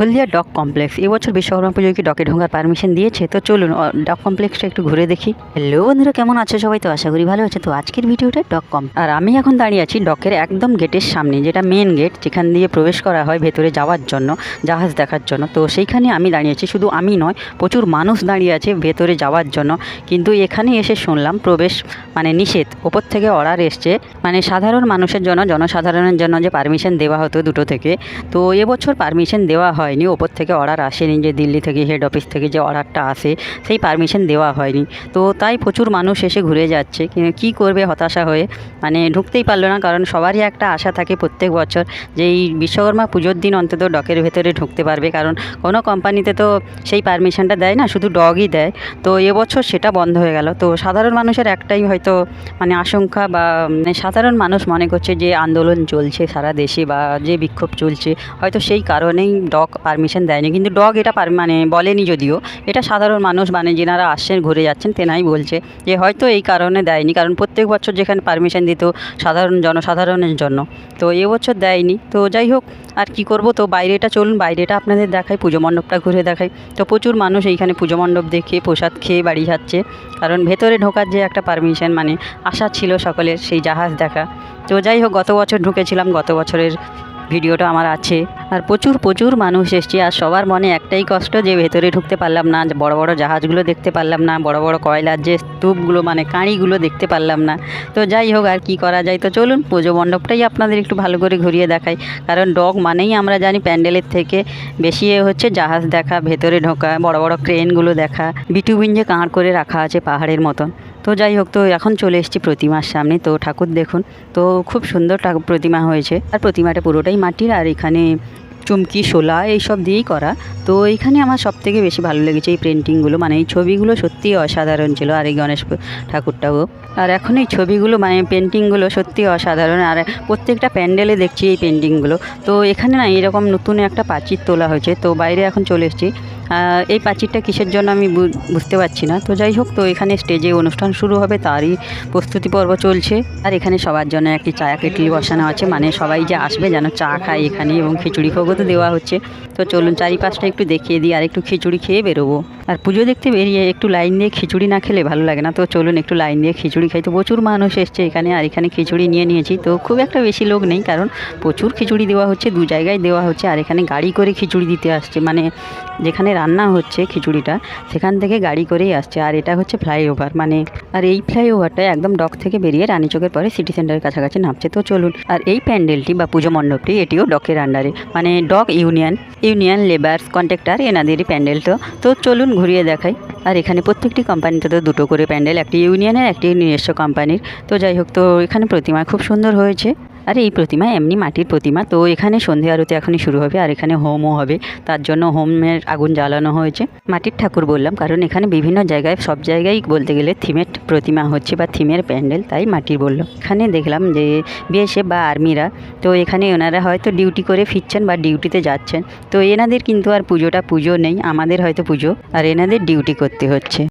হলদিয়া doc complex. এবছর বিশ্বকর্মা পুজোয় কি ডকে ঢোকার পারমিশন দিয়েছে? তো চলুন ডক কমপ্লেক্সটা একটু ঘুরে দেখি। হ্যালো বন্ধুরা কেমন আছে সবাই? তো আশা করি ভালো আছে। তো আজকের ভিডিওটা ডক কম আর আমি এখন দাঁড়িয়ে আছি ডকের একদম গেটের সামনে যেটা মেন গেট যেখান দিয়ে প্রবেশ করা হয় ভেতরে যাওয়ার জন্য জাহাজ দেখার জন্য। তো সেইখানে আমি দাঁড়িয়ে আছি শুধু আমি নয় প্রচুর মানুষ দাঁড়িয়ে আছে ভেতরে যাওয়ার জন্য। কিন্তু এখানে এসে শুনলাম প্রবেশ মানে নিষেধ। ওপর থেকে অর্ডার এসছে মানে সাধারণ মানুষের জন্য জনসাধারণের জন্য যে পারমিশন দেওয়া হতো দুটো থেকে। তো এবছর পারমিশন দেওয়া হয়নি। ওপর থেকে অর্ডার আসেনি যে দিল্লি থেকে হেড অফিস থেকে যে অর্ডারটা আসে, সেই পারমিশন দেওয়া হয়নি। তো তাই প্রচুর মানুষ এসে ঘুরে যাচ্ছে। কি- করবে হতাশা হয়ে? মানে ঢুকতেই পারল না, কারণ সবারই একটা আশা থাকে প্রত্যেক বছর যে এই বিশ্বকর্মা পুজোর দিন অন্তত ডকের ভেতরে ঢুকতে পারবে। কারণ কোনো কোম্পানিতে তো সেই পারমিশনটা দেয় না, শুধু ডগই দেয়। তো এবছর সেটা বন্ধ হয়ে গেল। তো সাধারণ মানুষের একটাই হয়তো মানে আশঙ্কা বা মানে সাধারণ মানুষ মনে করছে যে আন্দোলন চলছে সারা দেশে বা যে বিক্ষোভ চলছে, হয়তো সেই কারণেই ডগ পারমিশন দেয়নি। কিন্তু ডগ এটা পার মানে বলেনি যদিও। এটা সাধারণ মানুষ মানে যেনারা আসছেন, ঘুরে যাচ্ছেন, তেনাই বলছে যে হয়তো এই কারণে দেয়নি। কারণ প্রত্যেক বছর যেখানে পারমিশন দিত, সাধারণ জনসাধারণের জন্য। তো এবছর দেয়নি। তো যাই হোক, আর কি করব? তো বাইরেটা চলুন, বাইরেটা আপনাদের দেখাই, পুজো মণ্ডপটা ঘুরে দেখাই। তো প্রচুর মানুষ এইখানে পুজো মণ্ডপ দেখে, প্রসাদ খেয়ে বাড়ি যাচ্ছে। কারণ ভেতরে ঢোকার যে একটা পারমিশন মানে আশা ছিল সকলের সেই জাহাজ দেখা। তো যাই হোক, গত বছর ঢুকেছিলাম, গত বছরের ভিডিওটা আমার আছে। আর প্রচুর প্রচুর মানুষ এসছে। আর সবার মনে একটাই কষ্ট যে ভেতরে ঢুকতে পারলাম না বড় বড় জাহাজগুলো দেখতে পারলাম না, বড় বড় কয়লার যে স্তূপগুলো মানে কাঁড়িগুলো দেখতে পারলাম না। তো যাই হোক, আর কি করা যায়? তো চলুন, পুজো মণ্ডপটাই আপনাদের একটু ভালো করে ঘুরিয়ে দেখাই। কারণ ডগ মানেই আমরা জানি প্যান্ডেলের থেকে বেশি হচ্ছে জাহাজ দেখা, ভেতরে ঢোকা, বড় বড় ক্রেনগুলো দেখা বিটুবিন যে কাঁড় করে রাখা আছে পাহাড়ের মতন। তো যাই হোক, তো এখন চলে এসেছি প্রতিমার সামনে। তো ঠাকুর দেখুন, তো খুব সুন্দর প্রতিমা হয়েছে। আর প্রতিমাটা পুরোটাই মাটির, আর এখানে চুমকি, শোলা এইসব দিয়েই করা। তো এইখানে আমার সব থেকে বেশি ভালো লেগেছে এই পেন্টিংগুলো মানে এই ছবিগুলো সত্যিই অসাধারণ ছিল। আর এই গণেশ ঠাকুরটাও। আর এখন এই ছবিগুলো মানে পেন্টিংগুলো সত্যি অসাধারণ। আর প্রত্যেকটা প্যান্ডেলে দেখছি এই পেন্টিংগুলো তো এখানে না এরকম নতুন একটা প্রাচীর তোলা হয়েছে। তো বাইরে এখন চলে এসেছি। এই প্রাচীরটা কিসের জন্য আমি বুঝতে পারছি না। তো যাই হোক, তো এখানে স্টেজে অনুষ্ঠান শুরু হবে, তারই প্রস্তুতি পর্ব চলছে। আর এখানে সবার জন্য একটি চায়া কেটলি বসানো আছে মানে সবাই যে আসবে যেন চা খায় এখানে এবং খিচুড়ি খোগো তো দেওয়া হচ্ছে। তো চলুন চারিপাশটা একটু দেখিয়ে দিই, আর একটু খিচুড়ি খেয়ে বেরোবো। আর পুজো দেখতে বেরিয়ে একটু লাইন দিয়ে খিচুড়ি না খেলে ভালো লাগে না। তো চলুন একটু লাইন দিয়ে খিচুড়ি খাই। তো প্রচুর মানুষ এসছে এখানে, আর এখানে খিচুড়ি নিয়ে নিয়েছি। তো খুব একটা বেশি লোক নেই, কারণ প্রচুর খিচুড়ি দেওয়া হচ্ছে, দু জায়গায় দেওয়া হচ্ছে। আর এখানে গাড়ি করে খিচুড়ি দিতে আসছে। মানে যেখানে রান্না হচ্ছে খিচুড়িটা, সেখান থেকে গাড়ি করেই আসছে। আর এটা হচ্ছে ফ্লাইওভার। মানে আর এই ফ্লাইওভারটা একদম ডক থেকে বেরিয়ে রানীচকের পরে সিটি সেন্টারের কাছাকাছি নামছে। তো চলুন, আর এই প্যান্ডেলটি বা পুজো মণ্ডপটি এটিও ডকের আন্ডারে। মানে dock union union labours contractor, এনাদেরই pandal তো। তো চলুন ঘুরিয়ে দেখাই। আর এখানে প্রত্যেকটি কোম্পানিতে তো দুটো করে প্যান্ডেল, একটি ইউনিয়নের, একটি নিজস্ব কোম্পানির তো যাই হোক, তো এখানে প্রতিমা খুব সুন্দর হয়েছে। আর, এই প্রতিমা এমনি মাটির প্রতিমা। তো এখানে সন্ধে আরতি এখনই শুরু হবে, আর এখানে হোমও হবে। তার জন্য হোমের আগুন জ্বালানো হয়েছে। মাটির ঠাকুর বললাম, কারণ এখানে বিভিন্ন জায়গায়, সব জায়গায় বলতে গেলে থিমের প্রতিমা হচ্ছে বা থিমের প্যান্ডেল, তাই মাটির বলল। এখানে দেখলাম যে বিএসএফ বা আর্মিরা, তো এখানে ওনারা হয়তো ডিউটি করে ফিরছেন বা ডিউটিতে যাচ্ছেন। তো এনাদের কিন্তু আর পুজোটা পুজো নেই, আমাদের হয়তো পুজো, আর এনাদের ডিউটি করতে হচ্ছে।